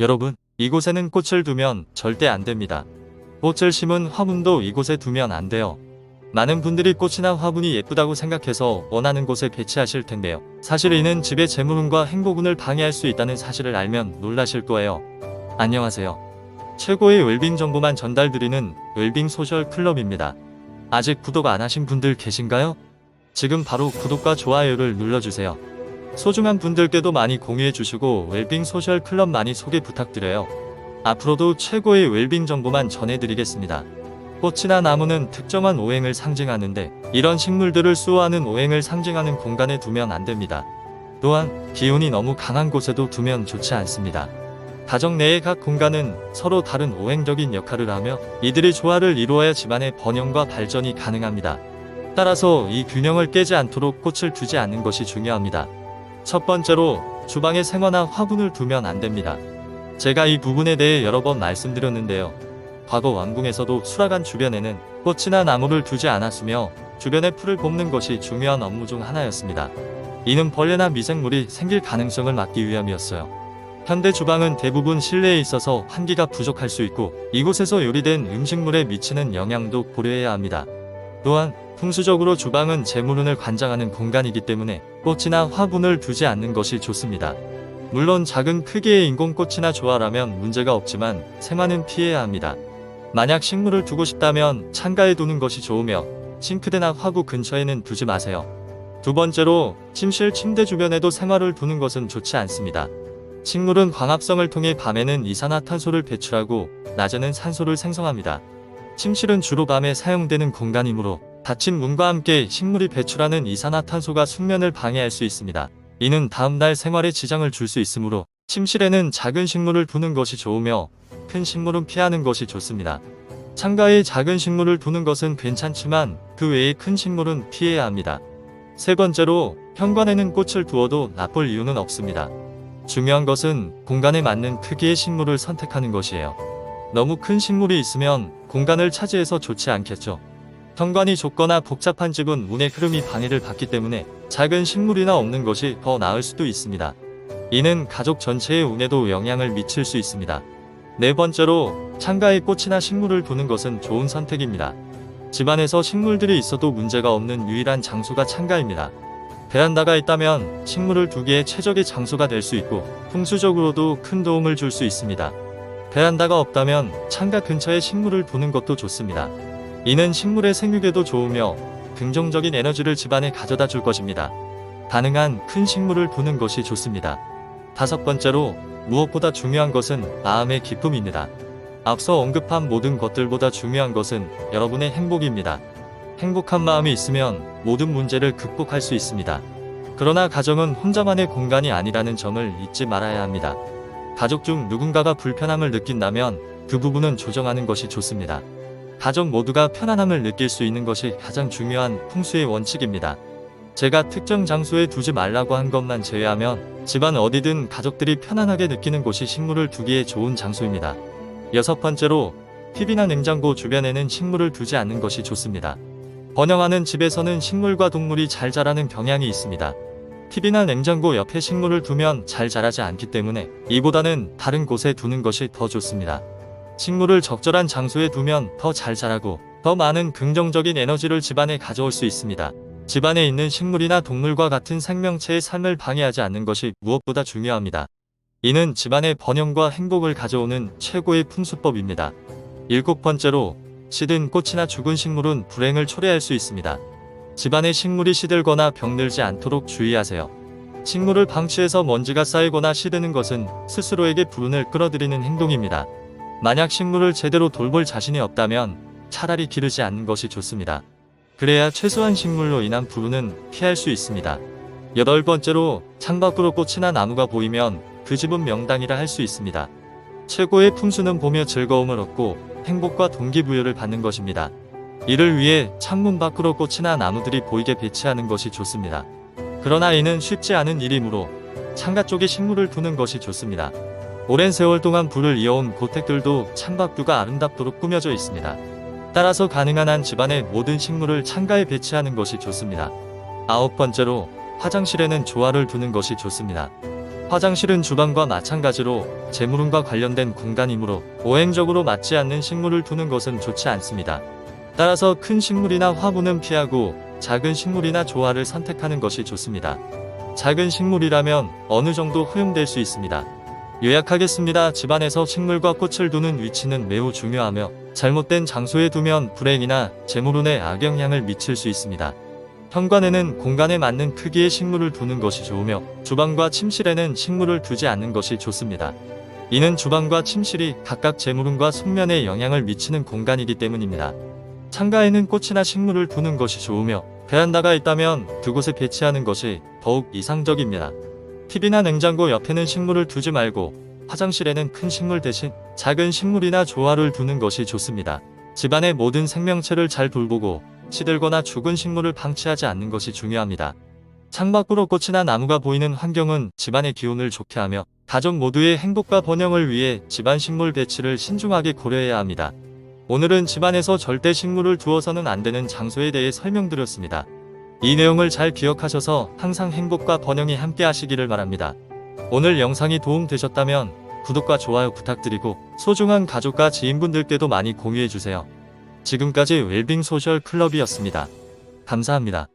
여러분, 이곳에는 꽃을 두면 절대 안 됩니다. 꽃을 심은 화분도 이곳에 두면 안 돼요. 많은 분들이 꽃이나 화분이 예쁘다고 생각해서 원하는 곳에 배치하실 텐데요. 사실 이는 집의 재물운과 행복운을 방해할 수 있다는 사실을 알면 놀라실 거예요. 안녕하세요. 최고의 웰빙 정보만 전달드리는 웰빙 소셜 클럽입니다. 아직 구독 안 하신 분들 계신가요? 지금 바로 구독과 좋아요를 눌러주세요. 소중한 분들께도 많이 공유해 주시고 웰빙 소셜 클럽 많이 소개 부탁드려요. 앞으로도 최고의 웰빙 정보만 전해드리겠습니다. 꽃이나 나무는 특정한 오행을 상징하는데 이런 식물들을 수호하는 오행을 상징하는 공간에 두면 안 됩니다. 또한 기운이 너무 강한 곳에도 두면 좋지 않습니다. 가정 내의 각 공간은 서로 다른 오행적인 역할을 하며 이들이 조화를 이루어야 집안의 번영과 발전이 가능합니다. 따라서 이 균형을 깨지 않도록 꽃을 두지 않는 것이 중요합니다. 첫 번째로 주방에 생화나 화분을 두면 안 됩니다. 제가 이 부분에 대해 여러 번 말씀드렸는데요. 과거 왕궁에서도 수라간 주변에는 꽃이나 나무를 두지 않았으며 주변에 풀을 뽑는 것이 중요한 업무 중 하나였습니다. 이는 벌레나 미생물이 생길 가능성을 막기 위함이었어요. 현대 주방은 대부분 실내에 있어서 환기가 부족할 수 있고 이곳에서 요리된 음식물에 미치는 영향도 고려해야 합니다. 또한 풍수적으로 주방은 재물운을 관장하는 공간이기 때문에 꽃이나 화분을 두지 않는 것이 좋습니다. 물론 작은 크기의 인공꽃이나 조화라면 문제가 없지만 생화는 피해야 합니다. 만약 식물을 두고 싶다면 창가에 두는 것이 좋으며 싱크대나 화구 근처에는 두지 마세요. 두 번째로 침실 침대 주변에도 생화를 두는 것은 좋지 않습니다. 식물은 광합성을 통해 밤에는 이산화탄소를 배출하고 낮에는 산소를 생성합니다. 침실은 주로 밤에 사용되는 공간이므로 닫힌 문과 함께 식물이 배출하는 이산화탄소가 숙면을 방해할 수 있습니다. 이는 다음날 생활에 지장을 줄 수 있으므로 침실에는 작은 식물을 두는 것이 좋으며 큰 식물은 피하는 것이 좋습니다. 창가에 작은 식물을 두는 것은 괜찮지만 그 외에 큰 식물은 피해야 합니다. 세 번째로 현관에는 꽃을 두어도 나쁠 이유는 없습니다. 중요한 것은 공간에 맞는 크기의 식물을 선택하는 것이에요. 너무 큰 식물이 있으면 공간을 차지해서 좋지 않겠죠. 현관이 좁거나 복잡한 집은 운의 흐름이 방해를 받기 때문에 작은 식물이나 없는 것이 더 나을 수도 있습니다. 이는 가족 전체의 운에도 영향을 미칠 수 있습니다. 네 번째로 창가에 꽃이나 식물을 두는 것은 좋은 선택입니다. 집안에서 식물들이 있어도 문제가 없는 유일한 장소가 창가입니다. 베란다가 있다면 식물을 두기에 최적의 장소가 될 수 있고 풍수적으로도 큰 도움을 줄 수 있습니다. 베란다가 없다면 창가 근처에 식물을 두는 것도 좋습니다. 이는 식물의 생육에도 좋으며 긍정적인 에너지를 집안에 가져다 줄 것입니다. 가능한 큰 식물을 두는 것이 좋습니다. 다섯 번째로 무엇보다 중요한 것은 마음의 기쁨입니다. 앞서 언급한 모든 것들보다 중요한 것은 여러분의 행복입니다. 행복한 마음이 있으면 모든 문제를 극복할 수 있습니다. 그러나 가정은 혼자만의 공간이 아니라는 점을 잊지 말아야 합니다. 가족 중 누군가가 불편함을 느낀다면 그 부분은 조정하는 것이 좋습니다. 가족 모두가 편안함을 느낄 수 있는 것이 가장 중요한 풍수의 원칙입니다. 제가 특정 장소에 두지 말라고 한 것만 제외하면 집안 어디든 가족들이 편안하게 느끼는 곳이 식물을 두기에 좋은 장소입니다. 여섯 번째로 TV나 냉장고 주변에는 식물을 두지 않는 것이 좋습니다. 번영하는 집에서는 식물과 동물이 잘 자라는 경향이 있습니다. TV나 냉장고 옆에 식물을 두면 잘 자라지 않기 때문에 이보다는 다른 곳에 두는 것이 더 좋습니다. 식물을 적절한 장소에 두면 더 잘 자라고 더 많은 긍정적인 에너지를 집안에 가져올 수 있습니다. 집안에 있는 식물이나 동물과 같은 생명체의 삶을 방해하지 않는 것이 무엇보다 중요합니다. 이는 집안의 번영과 행복을 가져오는 최고의 풍수법입니다. 일곱 번째로 시든 꽃이나 죽은 식물은 불행을 초래할 수 있습니다. 집안의 식물이 시들거나 병들지 않도록 주의하세요. 식물을 방치해서 먼지가 쌓이거나 시드는 것은 스스로에게 불운을 끌어들이는 행동입니다. 만약 식물을 제대로 돌볼 자신이 없다면 차라리 기르지 않는 것이 좋습니다. 그래야 최소한 식물로 인한 불운은 피할 수 있습니다. 여덟 번째로 창밖으로 꽃이나 나무가 보이면 그 집은 명당이라 할 수 있습니다. 최고의 풍수는 보며 즐거움을 얻고 행복과 동기부여를 받는 것입니다. 이를 위해 창문 밖으로 꽃이나 나무들이 보이게 배치하는 것이 좋습니다. 그러나 이는 쉽지 않은 일이므로 창가 쪽에 식물을 두는 것이 좋습니다. 오랜 세월 동안 불을 이어온 고택들도 창밖뷰가 아름답도록 꾸며져 있습니다. 따라서 가능한 한 집안의 모든 식물을 창가에 배치하는 것이 좋습니다. 아홉 번째로 화장실에는 조화를 두는 것이 좋습니다. 화장실은 주방과 마찬가지로 재물운과 관련된 공간이므로 오행적으로 맞지 않는 식물을 두는 것은 좋지 않습니다. 따라서 큰 식물이나 화분은 피하고 작은 식물이나 조화를 선택하는 것이 좋습니다. 작은 식물이라면 어느 정도 허용될 수 있습니다. 요약하겠습니다. 집안에서 식물과 꽃을 두는 위치는 매우 중요하며 잘못된 장소에 두면 불행이나 재물운에 악영향을 미칠 수 있습니다. 현관에는 공간에 맞는 크기의 식물을 두는 것이 좋으며 주방과 침실에는 식물을 두지 않는 것이 좋습니다. 이는 주방과 침실이 각각 재물운과 숙면에 영향을 미치는 공간이기 때문입니다. 창가에는 꽃이나 식물을 두는 것이 좋으며 베란다가 있다면 그곳에 배치하는 것이 더욱 이상적입니다. TV나 냉장고 옆에는 식물을 두지 말고 화장실에는 큰 식물 대신 작은 식물이나 조화를 두는 것이 좋습니다. 집안의 모든 생명체를 잘 돌보고 시들거나 죽은 식물을 방치하지 않는 것이 중요합니다. 창밖으로 꽃이나 나무가 보이는 환경은 집안의 기운을 좋게 하며 가족 모두의 행복과 번영을 위해 집안 식물 배치를 신중하게 고려해야 합니다. 오늘은 집안에서 절대 식물을 두어서는 안 되는 장소에 대해 설명드렸습니다. 이 내용을 잘 기억하셔서 항상 행복과 번영이 함께 하시기를 바랍니다. 오늘 영상이 도움되셨다면 구독과 좋아요 부탁드리고 소중한 가족과 지인분들께도 많이 공유해주세요. 지금까지 웰빙 소셜 클럽이었습니다. 감사합니다.